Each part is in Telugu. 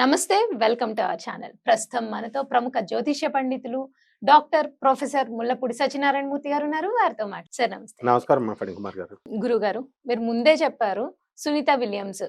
నమస్తే వెల్కమ్ టు అవర్ ఛానల్. ప్రస్తుతం మనతో ప్రముఖ జ్యోతిష్య పండితులు డాక్టర్ ప్రొఫెసర్ ముల్లపూడి సత్యనారాయణ మూర్తి గారు ఉన్నారు. వారితో మాట సార్ నమస్తే. నమస్కారం గురువు గారు. మీరు ముందే చెప్పారు సునీత విలియమ్స్.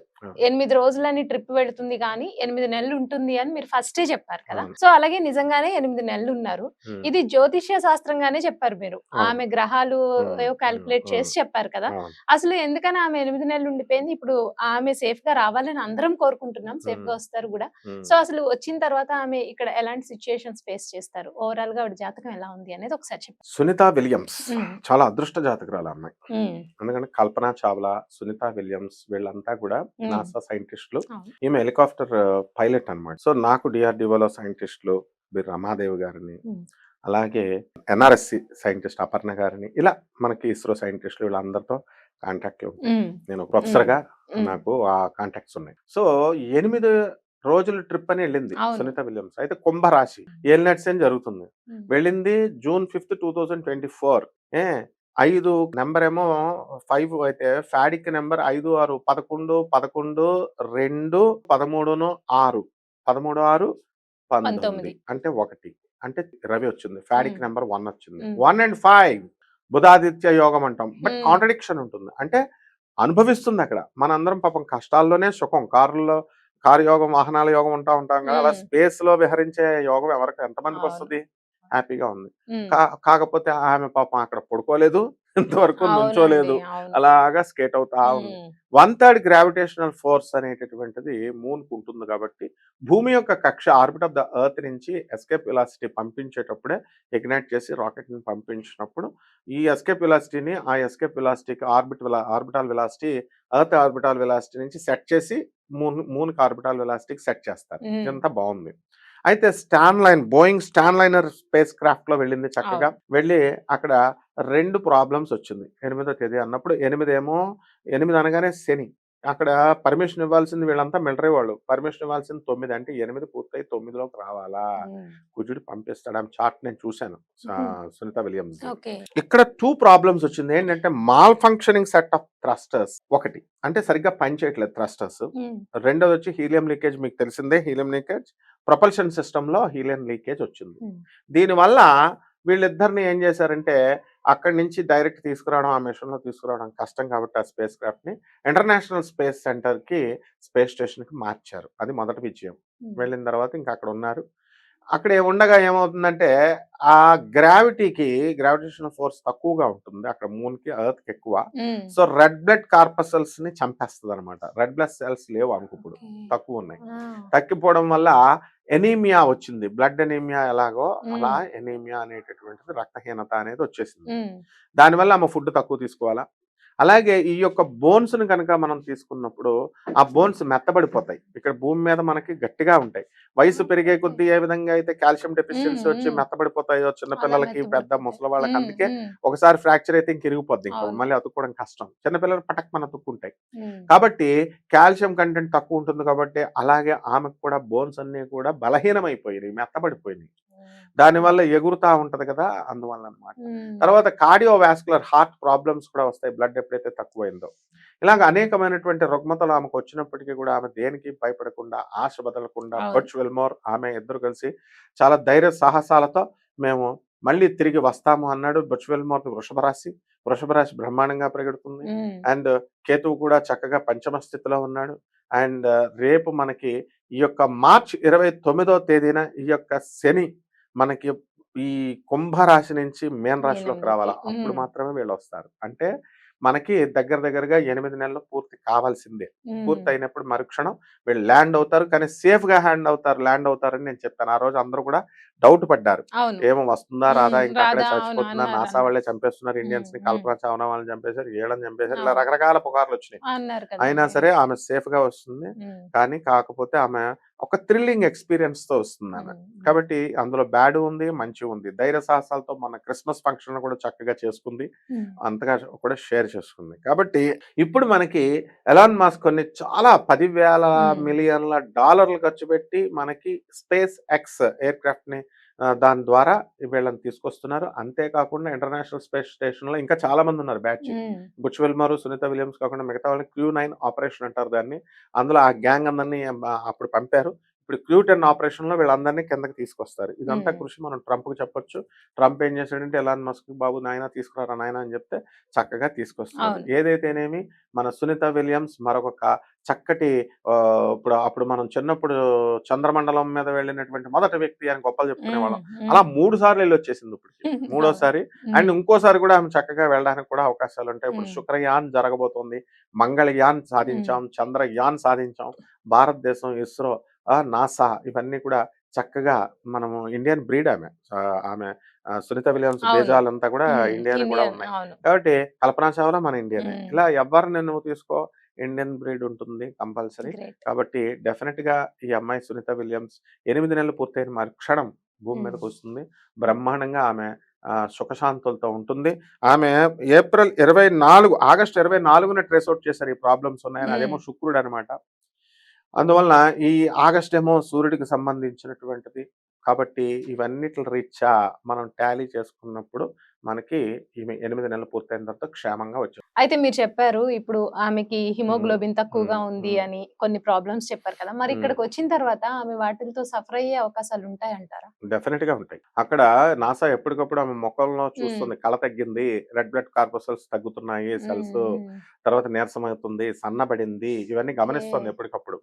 ఎనిమిది రోజులని ట్రిప్ వెళుతుంది కానీ ఎనిమిది నెలలు ఉంటుంది అని మీరు ఫస్టే చెప్పారు కదా. సో అలాగే నిజంగానే ఎనిమిది నెలలు ఉన్నారు. ఇది జ్యోతిష్య శాస్త్రంగానే చెప్పారు మీరు. ఆమె గ్రహాలు ఉమ్, చేసి చెప్పారు కదా. అసలు ఎందుకని ఆమె ఎనిమిది నెలలు ఉండిపోయింది? ఇప్పుడు ఆమె సేఫ్గా రావాలని అందరం కోరుకుంటున్నాం సేఫ్గా. వస్తారు కూడా. సో అసలు వచ్చిన తర్వాత ఆమె ఇక్కడ ఎలాంటి సిచ్యుయేషన్స్ ఫేస్ చేస్తారు? ఓవరాల్గా ఆవిడ జాతకం ఎలా ఉంది అనేది ఒకసారి చెప్పండి సునీత విలియమ్స్ చాలా అదృష్ట జాతకురాలు అమ్మాయి. ఎందుకంటే కల్పన చావ్లా సునీత విలియమ్స్ వీళ్ళంతా కూడా. నాసా సైంటిస్టులు. ఈమె హెలికాప్టర్ పైలట్ అన్నమాట సో నాకు డిఆర్డిఓలో సైంటిస్టులు వీరు రమాదేవి గారిని. అలాగే ఎన్ఆర్ఎస్సి సైంటిస్ట్ అపర్ణ గారిని ఇలా మనకి ఇస్రో సైంటిస్టులు వీళ్ళందరితో కాంటాక్ట్ నేను ప్రొఫెసర్గా. నాకు ఆ కాంటాక్ట్స్ ఉన్నాయి సో ఎనిమిది రోజుల ట్రిప్ అని వెళ్ళింది. సునీత విలియమ్స్ అయితే కుంభరాశి ఏలినట్స్ అని జరుగుతుంది. వెళ్ళింది June fifth two thousand twenty four ఏ ఐదు నెంబర్ ఏమో ఫైవ్ అయితే ఫ్యాడిక్ నెంబర్ ఐదు ఆరు పదకొండు పదకొండు రెండు పదమూడును ఆరు పదమూడు ఆరు పంతొమ్మిది. అంటే ఒకటి అంటే రవి వచ్చింది ఫ్యాడిక్ మ్మ్. నెంబర్ వన్ వచ్చింది. వన్ అండ్ ఫైవ్ బుధాదిత్య యోగం అంటాం బట్. కాంట్రడిక్షన్ ఉంటుంది అంటే అనుభవిస్తుంది అక్కడ మనందరం పాపం కష్టాల్లోనే సుఖం కారులో కారు యోగం వాహనాల యోగం ఉంటా ఉంటాం కదా అలా. స్పేస్లో విహరించే యోగం ఎవరికి ఎంతమందికి అవును. వస్తుంది హ్యాపీగా ఉంది. కాకపోతే ఆమె పాపం అక్కడ పడుకోలేదు. ఇంతవరకు నుంచోలేదు. అలాగా స్కేట్ అవుతా ఉంది. వన్ థర్డ్ గ్రావిటేషనల్ ఫోర్స్ అనేటటువంటిది మూన్కు ఉంటుంది కాబట్టి భూమి యొక్క కక్ష ఆర్బిట్ ఆఫ్ ద ఎర్త్ నుంచి ఎస్కేప్ వెలాసిటీ పంపించేటప్పుడే ఇగ్నైట్ చేసి రాకెట్ని పంపించినప్పుడు ఈ ఎస్కేప్ వెలాసిటీని ఆ escape వెలాసిటీకి orbit orbital velocity earth orbital velocity నుంచి సెట్ చేసి మూన్ మూన్ ఆర్బిటాల్ వెలాసిటీకి సెట్ చేస్తారు. ఇదంతా బాగుంది. అయితే Starliner Boeing Starliner space క్రాఫ్ట్లో వెళ్ళింది చక్కగా. వెళ్ళి అక్కడ రెండు ప్రాబ్లమ్స్ వచ్చింది. ఎనిమిదో తేదీ అన్నప్పుడు ఎనిమిది ఏమో ఎనిమిది అనగానే శని. అక్కడ పర్మిషన్ ఇవ్వాల్సింది వీళ్ళంతా మిలిటరీ వాళ్ళు. పర్మిషన్ ఇవ్వాల్సింది తొమ్మిది అంటే ఎనిమిది పూర్తయి తొమ్మిదిలోకి రావాలా. కుజుడు పంపిస్తాడు. ఆమె చార్ట్ నేను చూశాను. సునీత విలియమ్స్ ఇక్కడ టూ ప్రాబ్లమ్స్ వచ్చింది. ఏంటంటే malfunctioning set of thrusters ఒకటి. అంటే సరిగ్గా పనిచేయట్లేదు థ్రస్టర్స్ రెండోది వచ్చి హీలియం లీకేజ్ మీకు తెలిసిందే. హీలియం లీకేజ్ ప్రొపల్షన్ సిస్టమ్లో హీలియం లీకేజ్ వచ్చింది. దీనివల్ల వీళ్ళిద్దరిని ఏం చేశారంటే అక్కడి నుంచి డైరెక్ట్ తీసుకురావడం ఆ మిషన్లో తీసుకురావడం కష్టం కాబట్టి ఆ స్పేస్ క్రాఫ్ట్ని ఇంటర్నేషనల్ స్పేస్ సెంటర్కి స్పేస్ స్టేషన్కి మార్చారు. అది మొదటి విజయం. వెళ్ళిన తర్వాత ఇంకా అక్కడ ఉన్నారు. అక్కడ ఉండగా ఏమవుతుందంటే ఆ గ్రావిటీకి గ్రావిటేషన్ ఫోర్స్ తక్కువగా ఉంటుంది. అక్కడ మూన్కి ఎర్త్కి ఎక్కువ. సో రెడ్ బ్లడ్ కార్పసల్స్ని చంపేస్తుంది అనమాట రెడ్ బ్లడ్ సెల్స్ లేవు అనుకో ఇప్పుడు ఓకే. తక్కువ ఉన్నాయి. ఆ, తగ్గిపోవడం వల్ల ఎనీమియా వచ్చింది. బ్లడ్ ఎనీమియా ఎలాగో. అలా ఎనీమియా అనేటటువంటిది రక్తహీనత అనేది వచ్చేసింది. దానివల్ల ఆమె ఫుడ్ తక్కువ తీసుకోవాలా? అలాగే ఈ యొక్క బోన్స్ని కనుక మనం తీసుకున్నప్పుడు ఆ బోన్స్ మెత్తబడిపోతాయి ఇక్కడ భూమి మీద మనకి గట్టిగా ఉంటాయి వయసు పెరిగే కొద్దీ ఏ విధంగా అయితే కాల్షియం డెఫిషియన్సీ వచ్చి. మెత్తబడిపోతాయో చిన్న అలా పిల్లలకి పెద్ద. ముసలి వాళ్ళకి అందుకే ఒకసారి ఫ్రాక్చర్ అయితే ఇంక ఇరిగిపోద్ది ఇంకా. మళ్ళీ అతుక్కోవడం కష్టం చిన్నపిల్లలు పటక్ మన అతుక్కుంటాయి. కాబట్టి కాల్షియం కంటెంట్ తక్కువ ఉంటుంది కాబట్టి అలాగే ఆమెకు కూడా బోన్స్ అన్ని కూడా బలహీనమైపోయినాయి మెత్తబడిపోయినాయి దానివల్ల ఎగురుతా ఉంటది కదా అందువల్ల అన్నమాట ఉమ్. తర్వాత కార్డియో వాస్కులర్ హార్ట్ ప్రాబ్లమ్స్ కూడా వస్తాయి బ్లడ్ ఎప్పుడైతే తక్కువైందో ఇలాగ అనేకమైనటువంటి రుగ్మతలు ఆమెకు వచ్చినప్పటికీ కూడా ఆమె దేనికి భయపడకుండా ఆశ బదలకుండా. బర్చ్ వెల్మోర్ ఆమె ఇద్దరు కలిసి చాలా ధైర్య సాహసాలతో మేము మళ్ళీ తిరిగి వస్తాము అన్నాడు బర్చ్ వెల్మోర్ వృషభ రాశి వృషభ రాశి బ్రహ్మాండంగా పెరుగుతుంది ఉమ్. అండ్ కేతువు కూడా చక్కగా పంచమ స్థితిలో ఉన్నాడు అండ్ రేపు మనకి ఈ యొక్క మార్చ్ ఇరవై తొమ్మిదో తేదీన ఈ యొక్క శని మనకి ఈ కుంభరాశి నుంచి మేన్ రాశిలోకి రావాలా? అప్పుడు. మాత్రమే వీళ్ళు వస్తారు అంటే మనకి దగ్గర దగ్గరగా ఎనిమిది నెలలు పూర్తి కావాల్సిందే. పూర్తి అయినప్పుడు మరుక్షణం వీళ్ళు ల్యాండ్ అవుతారు. కానీ సేఫ్గా హ్యాండ్ అవుతారు. ల్యాండ్ అవుతారని నేను చెప్పాను. ఆ రోజు అందరూ కూడా డౌట్ పడ్డారు. ఏమో వస్తుందా రాదా ఇంకా అక్కడే చచ్చిపోతుందా అన్నారు, నాసా వాళ్ళే చంపేస్తున్నారు ఇండియన్స్ని కల్పన చావనా వాళ్ళని చంపేశారు ఏళ్ళని చంపేశారు ఇలా. రకరకాల పుకార్లు వచ్చినాయి. అయినా సరే ఆమె సేఫ్గా వస్తుంది కానీ కాకపోతే ఆమె ఒక థ్రిల్లింగ్ ఎక్స్పీరియన్స్తో వస్తుంది. కాబట్టి అందులో బ్యాడ్ ఉంది మంచి ఉంది. ధైర్య సాహసాలతో మన క్రిస్మస్ ఫంక్షన్ కూడా చక్కగా చేసుకుంది. అంతగా కూడా షేర్ చేసుకుంది. కాబట్టి ఇప్పుడు మనకి ఎలాన్ మాస్క్ కొన్ని చాలా పదివేల. మిలియన్ల డాలర్లు ఖర్చు పెట్టి మనకి స్పేస్ ఎక్స్ ఎయిర్ క్రాఫ్ట్ని దాని ద్వారా వీళ్ళని తీసుకొస్తున్నారు. అంతేకాకుండా ఇంటర్నేషనల్ స్పేస్ స్టేషన్లో ఇంకా చాలా మంది ఉన్నారు batch. Butch Wilmore Sunita Williams కాకుండా మిగతా వాళ్ళని క్యూ నైన్ ఆపరేషన్ అంటారు దాన్ని. అందులో ఆ గ్యాంగ్ అందరినీ అప్పుడు పంపారు. ఇప్పుడు క్యూ టెన్ ఆపరేషన్లో వీళ్ళందరినీ కిందకి తీసుకొస్తారు. ఇదంతా. కృషి మనం ట్రంప్కి చెప్పొచ్చు. ట్రంప్ ఏం చేశాడంటే ఎలాన్ మస్క్ బాబు నాయన తీసుకురారా నాయన అని చెప్తే చక్కగా తీసుకొస్తున్నారు. అవును. ఏదైతేనేమి మన సునీత విలియమ్స్ మరొక చక్కటి ఆ, ఇప్పుడు అప్పుడు మనం చిన్నప్పుడు చంద్రమండలం మీద వెళ్ళినటువంటి మొదటి వ్యక్తి అని గొప్పలు చెప్పుకునే వాళ్ళం మ్మ్. అలా మూడు సార్లు వెళ్ళి వచ్చేసింది ఇప్పటికి మూడోసారి. అండ్ ఇంకోసారి కూడా ఆమె చక్కగా వెళ్ళడానికి కూడా అవకాశాలు ఉంటాయి ఇప్పుడు. శుక్రయాన్ జరగబోతోంది మంగళయాన్ సాధించాం చంద్రయాన్ సాధించాం భారతదేశం ఇస్రో ఆ, నాసా ఇవన్నీ కూడా చక్కగా మనము ఇండియన్ బ్రీడ్ ఆమె ఆమె సునీత విలియమ్స్. బేజాలంతా కూడా. ఇండియన్ కూడా ఉన్నాయి కాబట్టి కల్పనా చావ్లా మన ఇండియనే. ఇలా ఎవరిని నువ్వు తీసుకో ఇండియన్ బ్రీడ్ ఉంటుంది కంపల్సరీ. కాబట్టి డెఫినెట్గా ఈ అమ్మాయి సునీత విలియమ్స్ ఎనిమిది నెలలు పూర్తయిన మరుక్షణం భూమి. మీదకి వస్తుంది బ్రహ్మాండంగా ఆమె సుఖశాంతులతో ఉంటుంది. ఆమె ఏప్రిల్ ఇరవై నాలుగు ఆగస్ట్ ఇరవై నాలుగున ట్రేస్ అవుట్ చేశారు. ఈ ప్రాబ్లమ్స్ ఉన్నాయని అదేమో. శుక్రుడు అనమాట అందువలన ఈ ఆగస్ట్ ఏమో సూర్యుడికి సంబంధించినటువంటిది. కాబట్టి ఇవన్నిటి రీత్యా మనం టాలీ చేసుకున్నప్పుడు మనకి ఈమె ఎనిమిది నెలలు పూర్తయిన తర్వాత క్షేమంగా వచ్చింది అయితే మీరు చెప్పారు ఇప్పుడు ఆమెకి హిమోగ్లోబిన్ తక్కువగా. ఉంది. అని కొన్ని ప్రాబ్లమ్స్ చెప్పారు కదా మరి. ఇక్కడికి వచ్చిన తర్వాత ఆమె వాటితో సఫర్ అయ్యే అవకాశాలు ఉంటాయంటారా డెఫినెట్గా ఉంటాయి అక్కడ నాసా ఎప్పటికప్పుడు ఆమె మొక్కల్లో చూస్తుంది కళ తగ్గింది రెడ్ బ్లడ్ కార్పసల్స్ తగ్గుతున్నాయి సెల్స్ తర్వాత నీరసం అవుతుంది సన్నబడింది ఇవన్నీ గమనిస్తుంది. ఎప్పటికప్పుడు.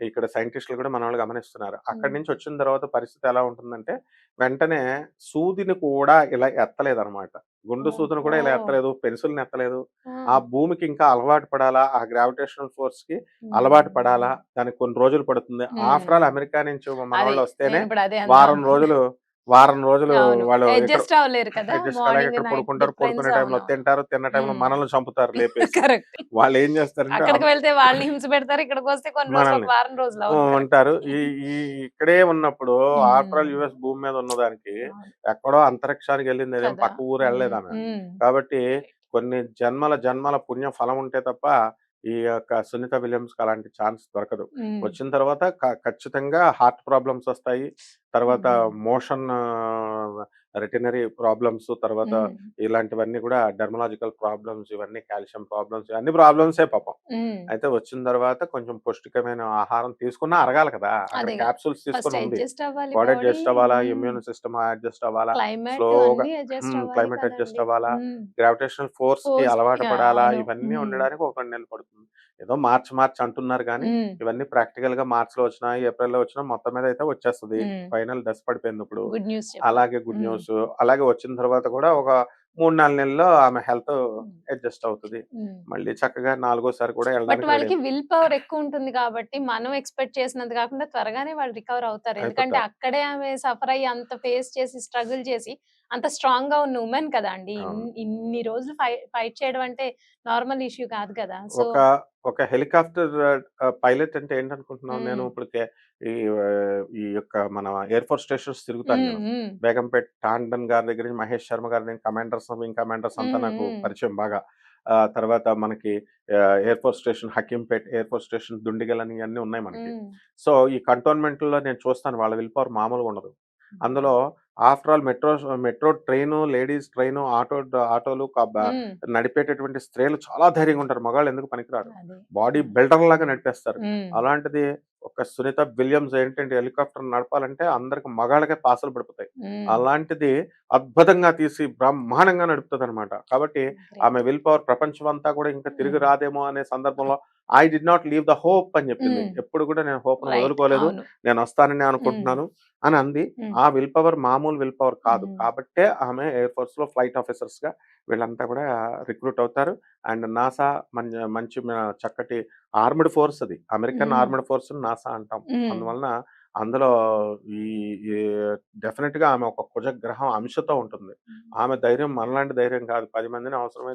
ఇక్కడ సైంటిస్టులు కూడా మన వాళ్ళు గమనిస్తున్నారు అక్కడి. నుంచి వచ్చిన తర్వాత పరిస్థితి ఎలా ఉంటుందంటే వెంటనే సూదిని కూడా ఇలా ఎత్తలేదు అనమాట గుండు సూదిని కూడా ఇలా. ఎత్తలేదు పెన్సిల్ని ఎత్తలేదు ఆ. భూమికి ఇంకా అలవాటు పడాలా ఆ గ్రావిటేషనల్ ఫోర్స్కి. అలవాటు పడాలా దానికి కొన్ని రోజులు పడుతుంది. ఆఫ్టర్ ఆల్ అమెరికా నుంచి మన వాళ్ళు వస్తేనే వారం. రోజులు వారం రోజులు వాళ్ళు అడ్జస్ట్ అవ్వలేరు కదా ఇక్కడ పడుకుంటారు పడుకునే టైంలో తింటారు తిన్న టైంలో మ్మ్. మనల్ని చంపుతారు లేపేసి కరెక్ట్ వాళ్ళు ఏం అక్కడికి వెళ్తే వాళ్ళని హింస పెడతారు ఇక్కడికి వస్తే కొన్ని రోజులు. వారం రోజులు. ఉంటారు ఈ ఈ ఇక్కడే ఉన్నప్పుడు. ఆఫ్టర్ ఆల్ యుఎస్ భూమి మీద ఉన్నదానికి. ఎక్కడో అంతరిక్షానికి వెళ్ళింది అదేం కదా. పక్క ఊరు వెళ్ళలేదు ఆమె మ్మ్. కాబట్టి కొన్ని జన్మల జన్మల పుణ్య ఫలం ఉంటే తప్ప ఈ యొక్క సునీత విలియమ్స్ అలాంటి ఛాన్స్ దొరకదు. వచ్చిన తర్వాత ఖచ్చితంగా హార్ట్ ప్రాబ్లమ్స్ వస్తాయి తర్వాత. మోషన్ రెటినరీ ప్రాబ్లమ్స్ తర్వాత. ఇలాంటివన్నీ కూడా డెర్మలాజికల్ ప్రాబ్లమ్స్ ఇవన్నీ కాల్షియం ప్రాబ్లమ్స్ అన్ని ప్రాబ్లమ్సే పాపం. అయితే వచ్చిన తర్వాత కొంచెం పౌష్టికమైన ఆహారం తీసుకున్నా అరగాలి కదా అక్కడ. క్యాప్సూల్స్ తీసుకుని ఉంది బాడీ. అడ్జస్ట్ అవ్వాలా. ఇమ్యూన్ సిస్టమ్ అడ్జస్ట్ అవ్వాలా స్లోగా క్లైమేట్ అడ్జస్ట్. అవ్వాలా. గ్రావిటేషనల్ ఫోర్స్కి అలవాటు పడాలా. ఇవన్నీ. ఉండడానికి ఒక నెలలు పడుతుంది ఏదో మార్చ్ మార్చ్ అంటున్నారు కానీ. ఇవన్నీ ప్రాక్టికల్గా మార్చ్లో వచ్చినా ఏప్రిల్లో వచ్చినా మొత్తం మీద అయితే వచ్చేస్తుంది. ఫైనల్ దశ పడిపోయింది ఇప్పుడు గుడ్ న్యూస్ అలాగే గుడ్. న్యూస్ అలాగే వచ్చిన తర్వాత కూడా ఒక మూడు నాలుగు నెలల్లో ఆమె హెల్త్ అడ్జస్ట్ అవుతుంది మళ్ళీ చక్కగా నాలుగోసారి కూడా బట్ వాళ్ళకి. విల్ పవర్ ఎక్కువ ఉంటుంది కాబట్టి మనం ఎక్స్పెక్ట్ చేసినంత కాకుండా త్వరగానే వాళ్ళు రికవర్ అవుతారు ఎందుకంటే. అక్కడే ఆమె సఫర్ అయ్యి అంత ఫేస్ చేసి స్ట్రగుల్ చేసి అంత స్ట్రాంగ్గా ఉన్న ఉమెన్ కదా అండి. ఇన్ని రోజులు ఫైట్ చేయడం అంటే నార్మల్ ఇష్యూ కాదు కదా. ఒక ఒక హెలికాప్టర్ పైలట్ అంటే ఏంటనుకుంటున్నావు నేను. ఇప్పుడు ఈ యొక్క మన ఎయిర్ ఫోర్స్ స్టేషన్స్ తిరుగుతాను నేను బేగంపేట్ టాండన్ గారి దగ్గర నుంచి మహేష్ శర్మ గారి దగ్గర కమాండర్స్ వింగ్ కమాండర్స్ అంతా నాకు. పరిచయం బాగా. తర్వాత మనకి air force station Hakimpet air force station Dundigal అని ఇవన్నీ ఉన్నాయి మనకి. సో ఈ కంటోన్మెంట్లో నేను చూస్తాను వాళ్ళ విల్ పవర్ మామూలుగా ఉండదు. అందులో after all metro metro train ladies train auto ఆటోలు నడిపేటటువంటి స్త్రీలు చాలా ధైర్యంగా ఉంటారు. మగాళ్ళు ఎందుకు పనికిరారు? బాడీ బిల్డర్ లాగా నడిపేస్తారు. అలాంటిది ఒక సునీత విలియమ్స్ ఏంటంటే హెలికాప్టర్ నడపాలంటే అందరికి మగాళ్ళకే పాసలు పడిపోతాయి. అలాంటిది అద్భుతంగా తీసి బ్రహ్మాండంగా నడుపుతుంది అనమాట కాబట్టి ఆమె విల్ పవర్ ప్రపంచం అంతా కూడా ఇంకా తిరిగి. రాదేమో అనే సందర్భంలో I did not leave the hope అని చెప్పింది. మ్మ్. ఎప్పుడు కూడా నేను హోప్ వదులుకోలేదు. నేను వస్తానని అనుకుంటున్నాను అని అంది. మ్మ్. ఆ విల్ పవర్ మామూలు విల్ పవర్ కాదు. కాబట్టే ఆమె ఎయిర్ ఫోర్స్లో ఫ్లైట్ ఆఫీసర్స్గా వీళ్ళంతా కూడా రిక్రూట్ అవుతారు. అండ్ నాసా మంచి చక్కటి ఆర్మ్డ్ ఫోర్స్ అది. అమెరికన్. ఆర్మ్డ్ ఫోర్స్ నాసా అంటాం. అందువలన అందులో ఈ డెఫినెట్గా ఆమె ఒక కుజగ్రహం అంశతో ఉంటుంది. ఆమె ధైర్యం మనలాంటి ధైర్యం కాదు. పది మందిని అవసరమైతే